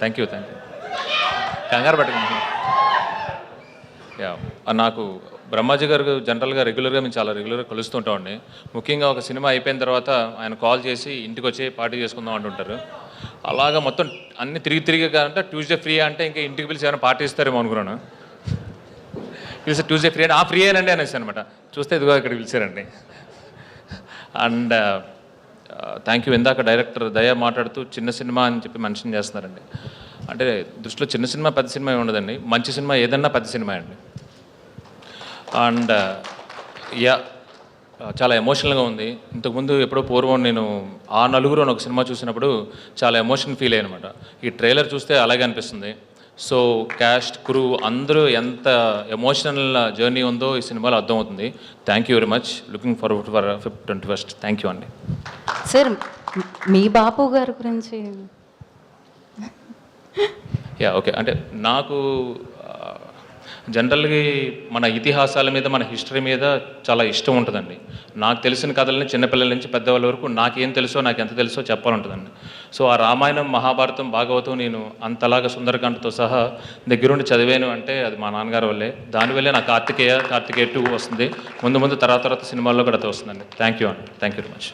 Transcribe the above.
Thank you thank you కంగారు పెట్టుకుంటున్నాను yeah నాకు బ్రహ్మాజీ గారు జనరల్గా రెగ్యులర్గా మేము చాలా రెగ్యులర్గా కలుస్తూ ఉంటామండి. ముఖ్యంగా ఒక సినిమా అయిపోయిన తర్వాత ఆయన కాల్ చేసి ఇంటికి వచ్చి పార్టీ చేసుకుందాం అంటుంటారు. అలాగా మొత్తం అన్ని తిరిగి తిరిగి కాదంటే ట్యూస్డే ఫ్రీ అంటే ఇంకా ఇంటికి పిలిచి ఏమైనా పార్టీ ఇస్తారేమో అనుకున్నాను. పిలిచి ట్యూస్డే ఫ్రీ అంటే ఆ ఫ్రీ అనండి అనేసి అనమాట. చూస్తే ఇదిగో ఇక్కడ పిలిచారండి. అండ్ థ్యాంక్ యూ ఇందాక డైరెక్టర్ దయ మాట్లాడుతూ చిన్న సినిమా అని చెప్పి మెన్షన్ చేస్తున్నారండి. అంటే దృష్టిలో చిన్న సినిమా పెద్ద సినిమా ఉండదండి మంచి సినిమా ఏదన్నా పెద్ద సినిమా అండి. అండ్ యా చాలా ఎమోషనల్గా ఉంది. ఇంతకుముందు ఎప్పుడో పూర్వం నేను ఆ నలుగురు అని ఒక సినిమా చూసినప్పుడు చాలా ఎమోషన్ ఫీల్ అయ్యాను అనమాట ఈ ట్రైలర్ చూస్తే అలాగే అనిపిస్తుంది. సో క్యాస్ట్ క్రూ అందరూ ఎంత ఎమోషనల్ జర్నీ ఉందో ఈ సినిమాలో అర్థమవుతుంది. Thank you very much. Looking forward for fifth twenty first. Thank you అండి. సార్ మీ బాపు గారి గురించి. Yeah okay. అంటే నాకు జనరల్గా మన ఇతిహాసాల మీద మన హిస్టరీ మీద చాలా ఇష్టం ఉంటుందండి. నాకు తెలిసిన కథలని చిన్నపిల్లల నుంచి పెద్దవాళ్ళ వరకు నాకేం తెలుసో నాకు ఎంత తెలుసో చెప్పాలంటుందండి. సో ఆ రామాయణం మహాభారతం భాగవతం నేను అంతలాగా సుందరకాండతో సహా దగ్గరుండి చదివాను అంటే అది మా నాన్నగారి వల్లే. దానివల్లే నాకు కార్తికేయ కార్తికేయ టూ వస్తుంది. ముందు ముందు తర్వాత తర్వాత సినిమాల్లో కూడా అది వస్తుందండి. థ్యాంక్ యూ అండి. Thank you very much.